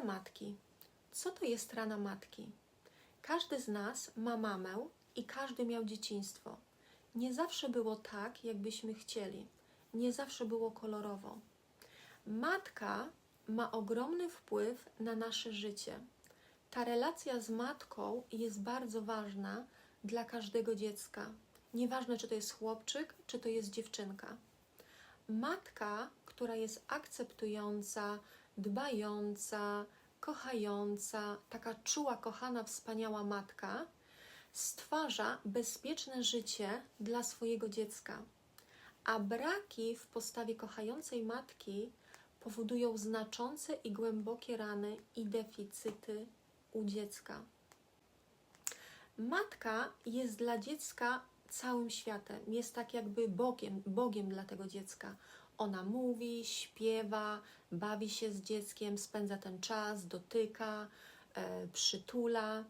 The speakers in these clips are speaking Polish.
Rana matki. Co to jest rana matki? Każdy z nas ma mamę i każdy miał dzieciństwo. Nie zawsze było tak, jakbyśmy chcieli. Nie zawsze było kolorowo. Matka ma ogromny wpływ na nasze życie. Ta relacja z matką jest bardzo ważna dla każdego dziecka. Nieważne, czy to jest chłopczyk, czy to jest dziewczynka. Matka, która jest akceptująca, dbająca, kochająca, taka czuła, kochana, wspaniała matka, stwarza bezpieczne życie dla swojego dziecka. A braki w postawie kochającej matki powodują znaczące i głębokie rany i deficyty u dziecka. Matka jest dla dziecka całym światem, jest tak jakby Bogiem, Bogiem dla tego dziecka. Ona mówi, śpiewa, bawi się z dzieckiem, spędza ten czas, dotyka, e, przytula.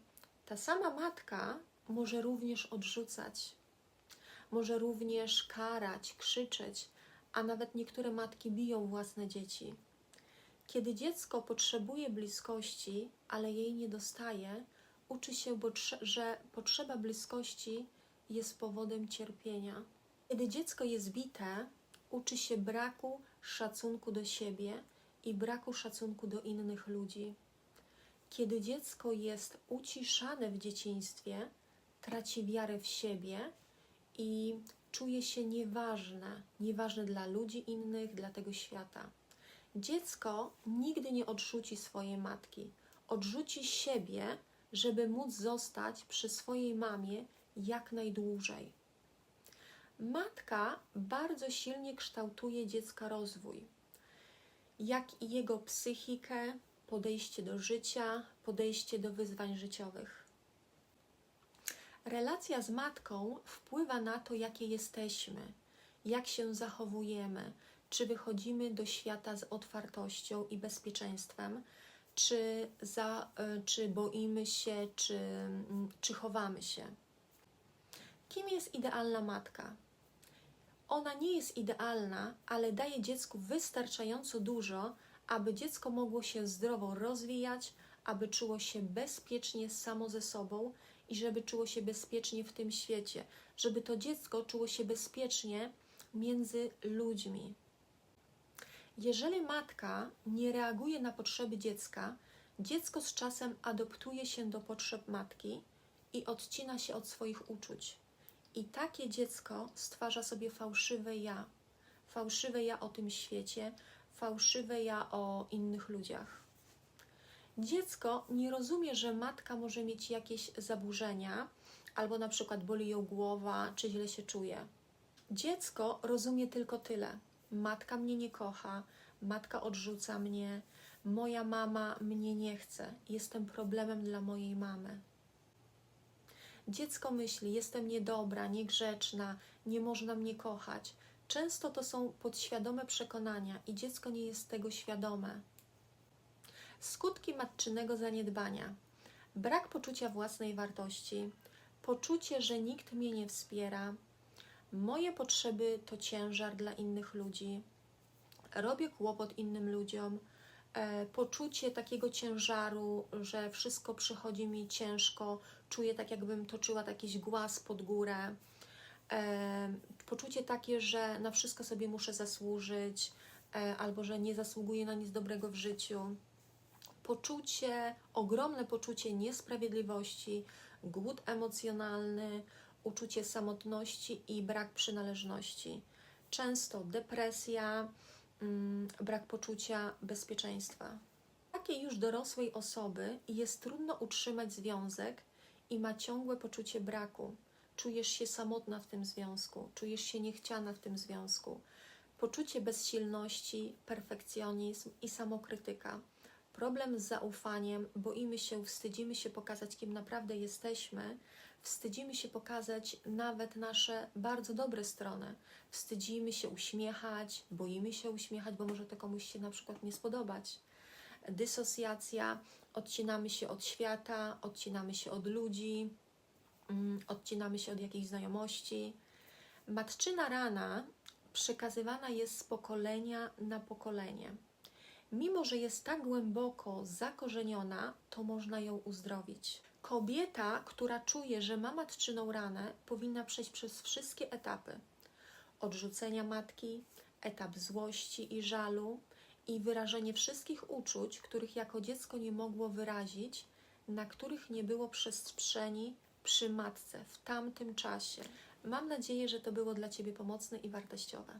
Ta sama matka może również odrzucać, może również karać, krzyczeć, a nawet niektóre matki biją własne dzieci. Kiedy dziecko potrzebuje bliskości, ale jej nie dostaje, uczy się, że potrzeba bliskości jest powodem cierpienia. Kiedy dziecko jest bite, uczy się braku szacunku do siebie i braku szacunku do innych ludzi. Kiedy dziecko jest uciszane w dzieciństwie, traci wiarę w siebie i czuje się nieważne, nieważne dla ludzi innych, dla tego świata. Dziecko nigdy nie odrzuci swojej matki, odrzuci siebie, żeby móc zostać przy swojej mamie jak najdłużej. Matka bardzo silnie kształtuje dziecka rozwój, jak i jego psychikę, podejście do życia, podejście do wyzwań życiowych. Relacja z matką wpływa na to, jakie jesteśmy, jak się zachowujemy, czy wychodzimy do świata z otwartością i bezpieczeństwem, czy, za, y, czy boimy się, czy, czy chowamy się. Kim jest idealna matka? Ona nie jest idealna, ale daje dziecku wystarczająco dużo, aby dziecko mogło się zdrowo rozwijać, aby czuło się bezpiecznie samo ze sobą i żeby czuło się bezpiecznie w tym świecie, żeby to dziecko czuło się bezpiecznie między ludźmi. Jeżeli matka nie reaguje na potrzeby dziecka, dziecko z czasem adoptuje się do potrzeb matki i odcina się od swoich uczuć. I takie dziecko stwarza sobie fałszywe ja, fałszywe ja o tym świecie, fałszywe ja o innych ludziach. Dziecko nie rozumie, że matka może mieć jakieś zaburzenia, albo na przykład boli ją głowa, czy źle się czuje. Dziecko rozumie tylko tyle: matka mnie nie kocha, matka odrzuca mnie, moja mama mnie nie chce, jestem problemem dla mojej mamy. Dziecko myśli: jestem niedobra, niegrzeczna, nie można mnie kochać. Często to są podświadome przekonania i dziecko nie jest tego świadome. Skutki matczynego zaniedbania: brak poczucia własnej wartości, poczucie, że nikt mnie nie wspiera, moje potrzeby to ciężar dla innych ludzi, robię kłopot innym ludziom, poczucie takiego ciężaru, że wszystko przychodzi mi ciężko, czuję tak, jakbym toczyła jakiś głaz pod górę. E, poczucie takie, że na wszystko sobie muszę zasłużyć, e, albo że nie zasługuję na nic dobrego w życiu. Poczucie, ogromne poczucie niesprawiedliwości, głód emocjonalny, uczucie samotności i brak przynależności. Często depresja, brak poczucia bezpieczeństwa. Takiej już dorosłej osoby jest trudno utrzymać związek i ma ciągłe poczucie braku. Czujesz się samotna w tym związku, czujesz się niechciana w tym związku. Poczucie bezsilności, perfekcjonizm i samokrytyka. Problem z zaufaniem, boimy się, wstydzimy się pokazać, kim naprawdę jesteśmy, wstydzimy się pokazać nawet nasze bardzo dobre strony. Wstydzimy się uśmiechać, boimy się uśmiechać, bo może to komuś się na przykład nie spodobać. Dysocjacja, odcinamy się od świata, odcinamy się od ludzi, mm, odcinamy się od jakichś znajomości. Matczyna rana przekazywana jest z pokolenia na pokolenie. Mimo, że jest tak głęboko zakorzeniona, to można ją uzdrowić. Kobieta, która czuje, że ma matczyną ranę, powinna przejść przez wszystkie etapy odrzucenia matki, etap złości i żalu i wyrażenie wszystkich uczuć, których jako dziecko nie mogło wyrazić, na których nie było przestrzeni przy matce w tamtym czasie. Mam nadzieję, że to było dla Ciebie pomocne i wartościowe.